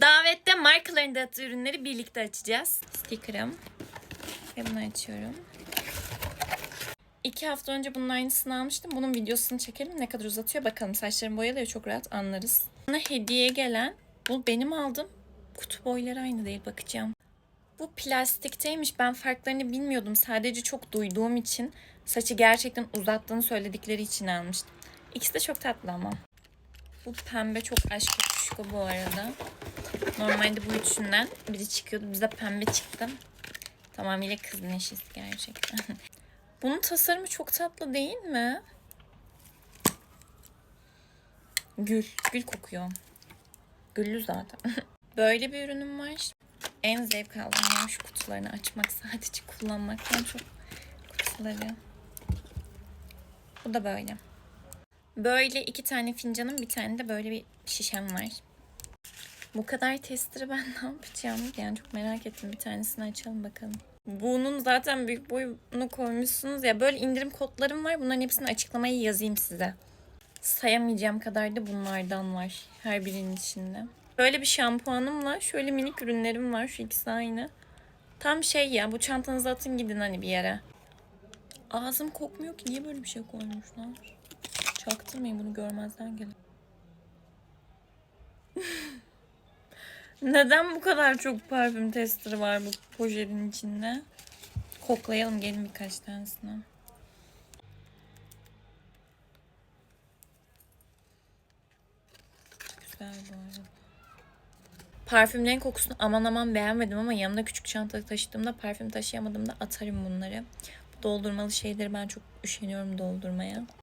Davette markaların dağıttığı ürünleri birlikte açacağız. Sticker'ım. Ve bunu açıyorum. İki hafta önce bunun aynısını almıştım. Bunun videosunu çekelim. Ne kadar uzatıyor bakalım. Saçlarım boyalıyor çok rahat anlarız. Bana hediye gelen, bu benim aldım. Kutu boyları aynı değil bakacağım. Bu plastikteymiş. Ben farklarını bilmiyordum. Sadece çok duyduğum için saçı gerçekten uzattığını söyledikleri için almıştım. İkisi de çok tatlı ama. Bu pembe çok aşk kuşku bu arada. Normalde bu üçünden biri çıkıyordu. Bize pembe çıktı. Tamamıyla kız neşesi gerçekten. Bunun tasarımı çok tatlı değil mi? Gül. Gül kokuyor. Güllü zaten. Böyle bir ürünüm var. En zevk aldığım yer şu kutularını açmak. Sadece kullanmaktan çok kutuları. Bu da böyle. Böyle iki tane fincanım, bir tane de böyle bir şişem var. Bu kadar testleri ben ne yapacağım? Yani çok merak ettim. Bir tanesini açalım bakalım. Bunun zaten büyük boyunu koymuşsunuz ya. Böyle indirim kodlarım var. Bunların hepsini açıklamayı yazayım size. Sayamayacağım kadar da bunlardan var. Her birinin içinde. Böyle bir şampuanımla şöyle minik ürünlerim var. Şu ikisi aynı. Tam şey ya bu çantanızı atın gidin hani bir yere. Ağzım kokmuyor ki. Niye böyle bir şey koymuşlar? Çaktırmayın bunu görmezden gelin. Neden bu kadar çok parfüm testleri var bu poşetin içinde? Koklayalım gelin birkaç tanesini. Güzel bu arada. Parfümlerin kokusunu aman aman beğenmedim ama yanımda küçük çanta taşıdığımda parfüm taşıyamadığımda atarım bunları. Bu doldurmalı şeyleri ben çok üşeniyorum doldurmaya.